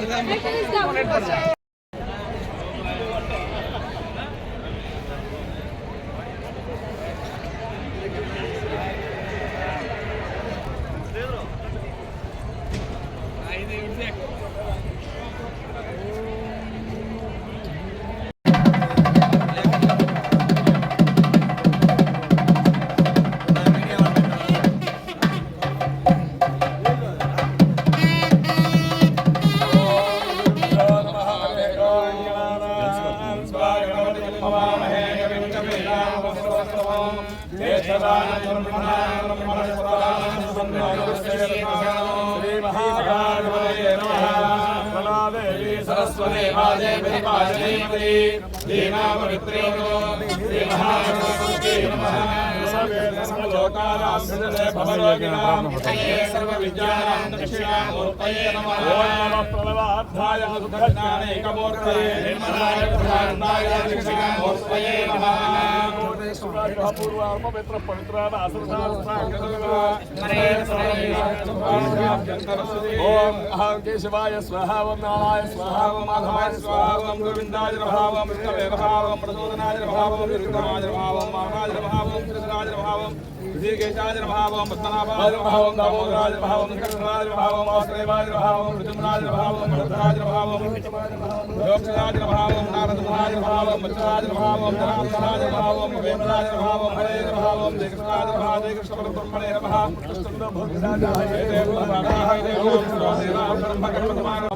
recuerden poner ఓం అహం కేశవాయ స్వహ ఓం నారాయ స్వహ ఓం మాధవాయ స్వహ ఓం గోవిందాయ భావం ఓం విష్ణవే నమః ప్రచోదనాయ భావం విరుద్ధమాయ భావం మానాయ కృష్ణాయ నమః జయ కృష్ణ పరబ్రహ్మణే నమః కృష్ణ భోగరాజాయ దేవ రాధాయ దేవ బ్రహ్మ కర్మ నమో వరో శుభాభ్యాం శుభే శోభనే ముదరే ముహూర్తే మహావిష్ణు ఆగ్నేయ మంగళమాలస్యాగ్య బ్రహ్మణార్థే ప్రార్థే శైలవరాజపై వయోసంస్కృతే కులే గోపాలే నమోద్వే సరస్వతి మాదేవి పాజనీమతి దీనా పవిత్రేతో శ్రీ మహాగణపతి నమః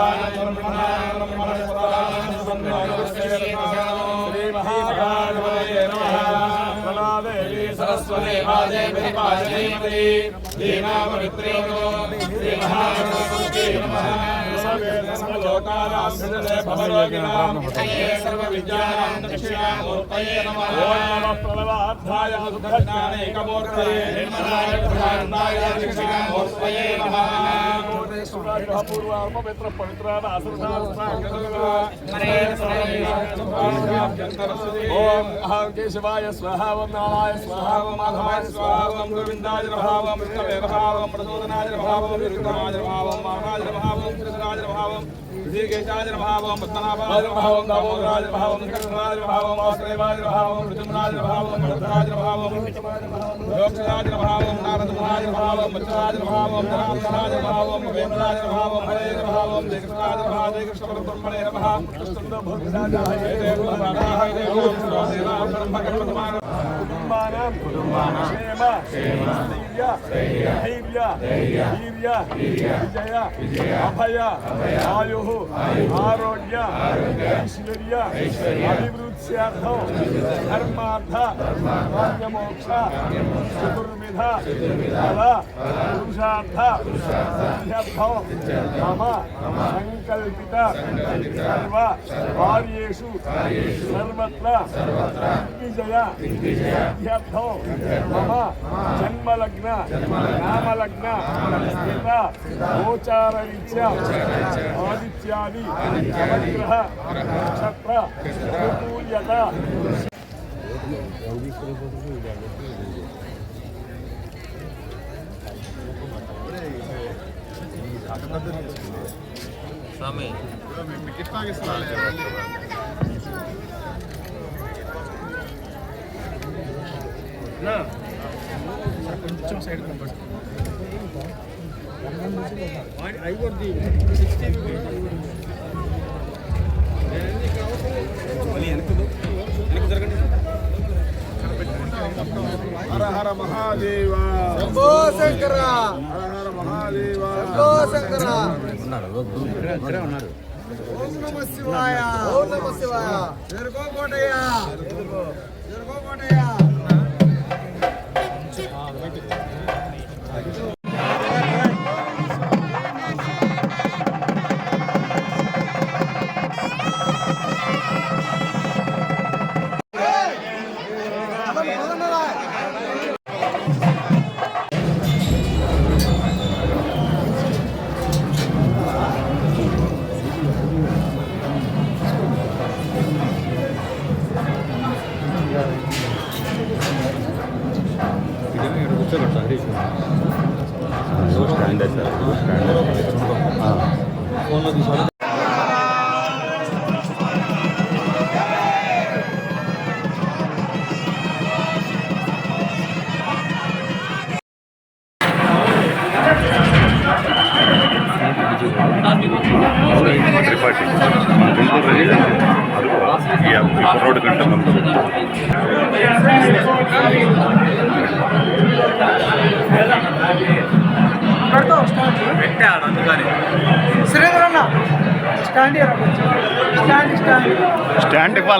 భవయోగినాం సర్వ విద్యానాం దక్షిణామూర్తయే నమః. ఓం నమః ప్రణవార్థాయ సుఖజ్ఞానైకమూర్తయే నిర్మలాయ ప్రధానందాయ దక్షిణామూర్తయే నమః ఓం అహం కేశవాయ స్వహ ఓం నారాయ స్వహ ఓం మాధవాయ స్వహ ఓం గోవిందాయ భావం విష్ణవే భావం ప్రచోదనాయ నమః ఓం మానాయ నమః ఓం కృష్ణరాయ నమః ఓం శ్రీకేశాయ నమః ఓం పద్మనాభాయ నమః ఓం దామోదరాయ నమః ఓం కృష్ణరాయ నమః ఓం వాసుదేవాయ నమః ఓం ఋతుమరాయ నమః ఓం భరద్రాయ నమః ఓం యోగరాయ నమః ఓం నారదరాయ నమః ఓం మత్స్యరాయ నమః ఓం జనార్దనాయ నమః ఓం వేమరాయ నమః ఓం హరే నమః ఓం జయ కృష్ణాయ నమః జయ కృష్ణ పరబ్రహ్మణే నమః కృష్ణ భోగరాజాయ దేవ రాధాయ దేవ బ్రహ్మ కర్మ కుటుంబానం కుటుంబానం క్షేమ క్షేమ ధైర్య स्वामी कितना कितना ना కొంచెం side comfort I got the 60 Mahadeva. Shambho Shankara. Hara Mahadeva. Shambho Shankara. ఉన్నారు. ఓం నమ శివాయ. ఓం నమ శివాయ జరుగో కోటయ్య జరుగో కోటయ్య.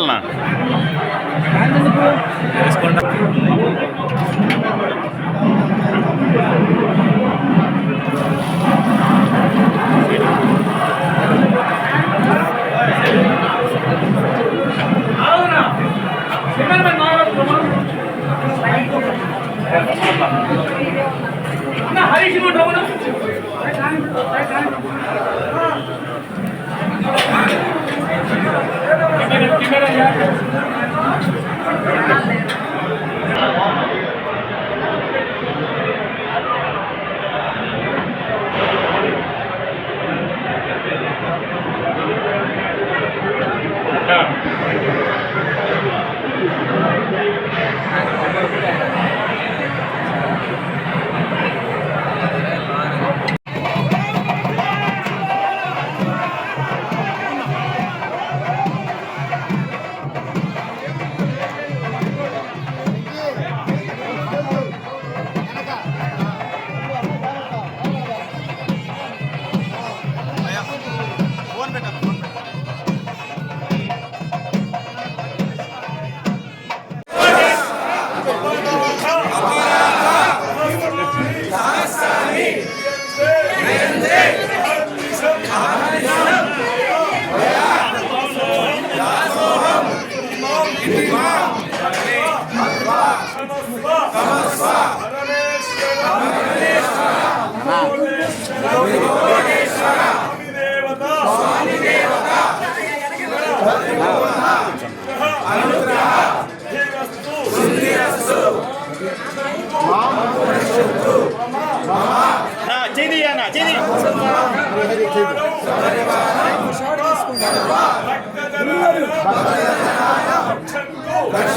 মাল না। না হরিশ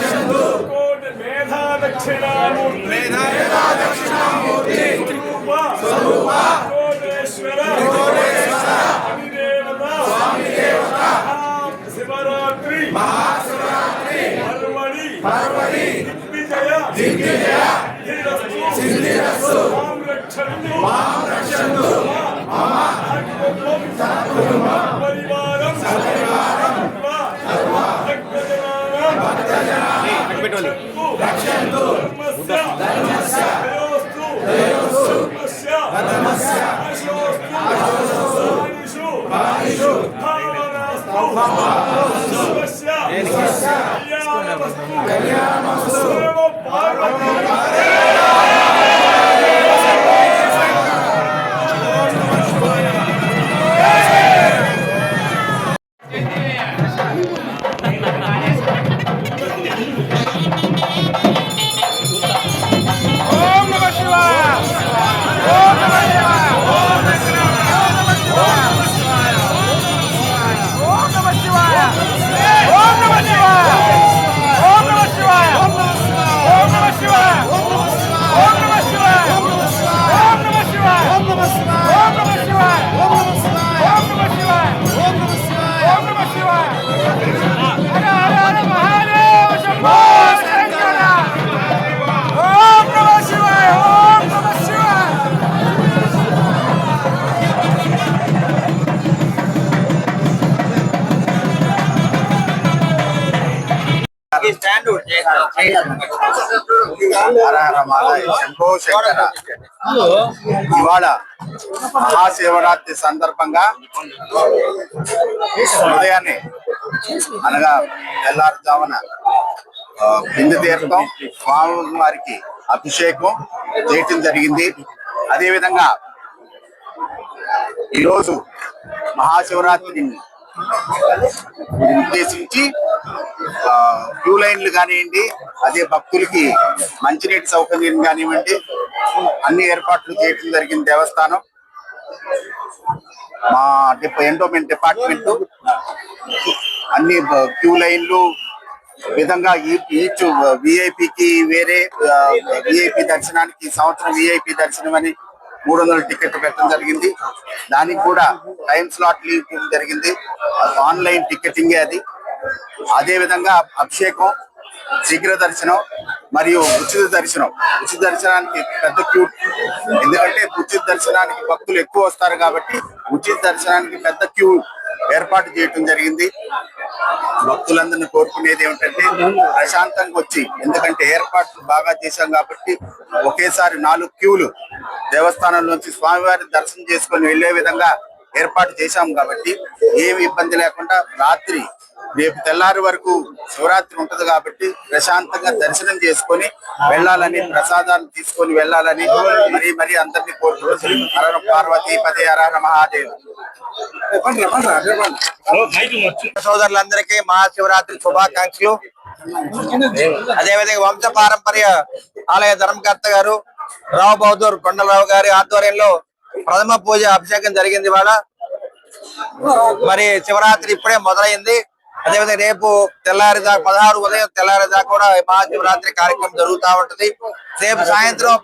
ఎందుకు కోటి మేధా దక్షిణామూర్తి స్వరూప కోటేశ్వర స్వామి దేవత శివరాత్రి పర్వణి దిగ్విజయ సిద్ధిరస్తు మాం రక్షन्तు శివస్య కళ్యాణమస్తు పార్వతీ శంభో శంకర. ఇవాళ మహాశివరాత్రి సందర్భంగా ఉదయాన్నే అనగా తెల్లారుజామున ఆ, బిందు తీర్థం స్వామి వారికి అభిషేకం చేయటం జరిగింది. అదేవిధంగా ఈరోజు మహాశివరాత్రిని ఉద్దేశించి ఆ, క్యూ లైన్లు కానివ్వండి అదే భక్తులకి మంచినీటి సౌకర్యం కానివ్వండి అన్ని ఏర్పాట్లు చేయడం జరిగింది దేవస్థానం. మా డిప ఎండోమెంట్ డిపార్ట్మెంట్ అన్ని క్యూ లైన్లు విధంగా ఈ- ఈచ్ విఐపికి వేరే విఐపి దర్శనానికి సంవత్సరం విఐపి దర్శనం అని మూడు వందల టికెట్ పెట్టడం జరిగింది. దానికి కూడా టైం స్లాట్ ఇవ్వడం జరిగింది. ఆన్లైన్ టికెటింగే అది. అదే విధంగా అభిషేకం శీఘ్ర దర్శనం మరియు ఉచిత దర్శనం. ఉచిత దర్శనానికి పెద్ద క్యూ ఎందుకంటే ఉచిత దర్శనానికి భక్తులు ఎక్కువ వస్తారు కాబట్టి ఉచిత దర్శనానికి పెద్ద క్యూ ఏర్పాటు చేయటం జరిగింది. భక్తులందరినీ కోరుకునేది ఏమిటంటే ప్రశాంతంగా వచ్చి ఎందుకంటే ఏర్పాట్లు బాగా చేశాం కాబట్టి ఒకేసారి నాలుగు క్యూలు దేవస్థానం నుంచి స్వామివారి దర్శనం చేసుకొని వెళ్ళే విధంగా ఏర్పాటు చేశాం కాబట్టి ఏమి ఇబ్బంది లేకుండా రాత్రి రేపు తెల్లారి వరకు శివరాత్రి ఉంటది కాబట్టి ప్రశాంతంగా దర్శనం చేసుకొని వెళ్ళాలని ప్రసాదాలు తీసుకొని వెళ్ళాలని మరి మరి అందరినీ కోరుకుంటున్నాం హర పార్వతీ పదే హర మహాదేవ్. సోదరులందరికీ మహాశివరాత్రి శుభాకాంక్షలు. అదేవిధంగా వంశ పారంపర్య ఆలయ ధర్మకర్త గారు రావు బహదూర్ కొండలరావు గారి ఆధ్వర్యంలో ప్రథమ పూజ అభిషేకం జరిగింది ఇవాళ. మరి శివరాత్రి ఇప్పుడే మొదలైంది. అదేవిధంగా రేపు తెల్లారి దాకా పదహారు ఉదయం తెల్లారి దాకా కూడా మహాశివరాత్రి కార్యక్రమం జరుగుతూ ఉంటది. రేపు సాయంత్రం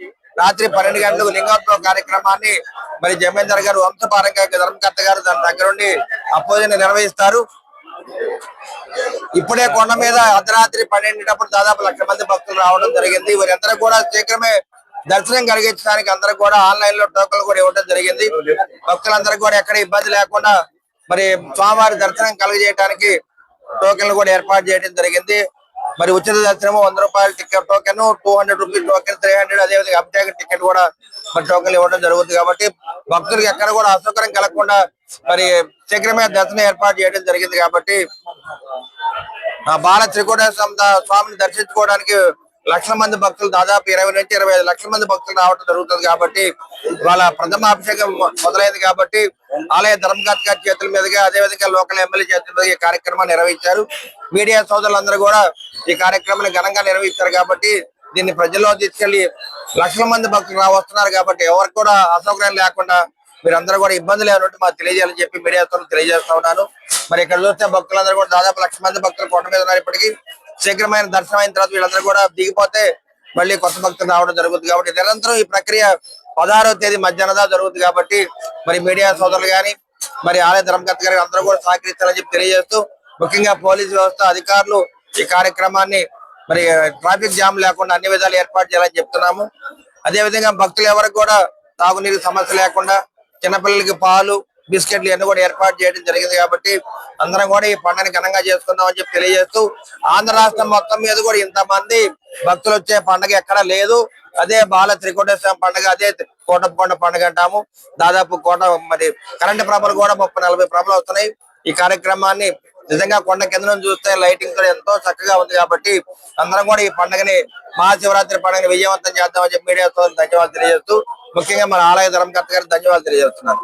రాత్రి పన్నెండు గంటలకు లింగోత్సవ కార్యక్రమాన్ని మరి జమేందర్ గారు వంశపారంగా ధర్మకర్త గారు దాని దగ్గరుండి అపోజిని నిర్వహిస్తారు. ఇప్పుడే కొండ మీద అర్ధరాత్రి పన్నెండుటప్పుడు దాదాపు లక్ష మంది భక్తులు రావడం జరిగింది. వీరందరూ కూడా శీఘ్రమే దర్శనం కలిగించడానికి అందరూ కూడా ఆన్లైన్లో టోకన్లు కూడా ఇవ్వడం జరిగింది. భక్తులందరూ కూడా ఎక్కడ ఇబ్బంది లేకుండా మరి స్వామివారి దర్శనం కలిగజేయడానికి టోకెన్లు కూడా ఏర్పాటు చేయడం జరిగింది. మరి ఉచిత దర్శనం వంద రూపాయల ticket token two hundred rupees token three hundred అదేవిధంగా అభిషేక టికెట్ కూడా మరి టోకెన్లు ఇవ్వడం జరుగుతుంది కాబట్టి భక్తులకు ఎక్కడ కూడా అసౌకర్యం కలగకుండా మరి శీఘ్రమే దర్శనం ఏర్పాటు చేయడం జరిగింది కాబట్టి ఆ బాల త్రికోటేశ్వర స్వామిని దర్శించుకోవడానికి లక్షల మంది భక్తులు దాదాపు ఇరవై నుంచి ఇరవై ఐదు లక్షల మంది భక్తులు రావడం జరుగుతుంది కాబట్టి వాళ్ళ ప్రథమ అభిషేకం మొదలైంది కాబట్టి ఆలయ ధర్మకర్త గారి చేతుల మీదుగా అదేవిధంగా లోకల్ ఎమ్మెల్యే చేతుల మీదుగా ఈ కార్యక్రమాన్ని నిర్వహించారు. మీడియా సోదరులందరూ కూడా ఈ కార్యక్రమాన్ని ఘనంగా నిర్వహించారు కాబట్టి దీన్ని ప్రజల్లో తీసుకెళ్ళి లక్షల మంది భక్తులు వస్తున్నారు కాబట్టి ఎవరికి కూడా అసౌకర్యం లేకుండా మీరందరూ కూడా ఇబ్బందులు ఏమంటే మాకు తెలియజేయాలని చెప్పి మీడియా తెలియజేస్తా ఉన్నాను. మరి ఇక్కడ చూస్తే భక్తులందరూ కూడా దాదాపు లక్ష మంది భక్తులు కొండ మీద ఉన్నారు ఇప్పటికీ. శీఘ్రమైన దర్శనం అయిన తర్వాత వీళ్ళందరూ కూడా దిగిపోతే మళ్ళీ కొత్త భక్తులు రావడం జరుగుతుంది కాబట్టి నిరంతరం ఈ ప్రక్రియ పదహారవ తేదీ మధ్యాహ్నం జరుగుతుంది కాబట్టి మరి మీడియా సోదరులు గాని మరి ఆలయ ధర్మకర్త గారికి అందరూ కూడా సహకరిస్తారని చెప్పి తెలియజేస్తూ ముఖ్యంగా పోలీస్ వ్యవస్థ అధికారులు ఈ కార్యక్రమాన్ని మరి ట్రాఫిక్ జామ్ లేకుండా అన్ని విధాలు ఏర్పాటు చేయాలని చెప్తున్నాము. అదే విధంగా భక్తులు ఎవరికి కూడా తాగునీరు సమస్య లేకుండా చిన్నపిల్లలకి పాలు బిస్కెట్లు ఇవన్నీ కూడా ఏర్పాటు చేయడం జరిగింది కాబట్టి అందరం కూడా ఈ పండుగని ఘనంగా చేసుకుందాం అని చెప్పి తెలియజేస్తూ ఆంధ్ర రాష్ట్రం మొత్తం మీద కూడా ఇంతమంది భక్తులు వచ్చే పండుగ ఎక్కడా లేదు. అదే బాల త్రికోటేశ్వరం పండుగ అదే కోటప్పకొండ పండుగ అంటాము. దాదాపు కోట మరి కరెంటు ప్రభలు కూడా ముప్పై నలభై ప్రభలు వస్తున్నాయి. ఈ కార్యక్రమాన్ని నిజంగా కొండ కింద నుంచి చూస్తే లైటింగ్ కూడా ఎంతో చక్కగా ఉంది కాబట్టి అందరం కూడా ఈ పండుగని మహాశివరాత్రి పండుగని విజయవంతం చేద్దామని చెప్పి మీడియా ధన్యవాదాలు తెలియజేస్తూ ముఖ్యంగా మన ఆలయ ధర్మకర్త గారికి ధన్యవాదాలు తెలియజేస్తున్నాను.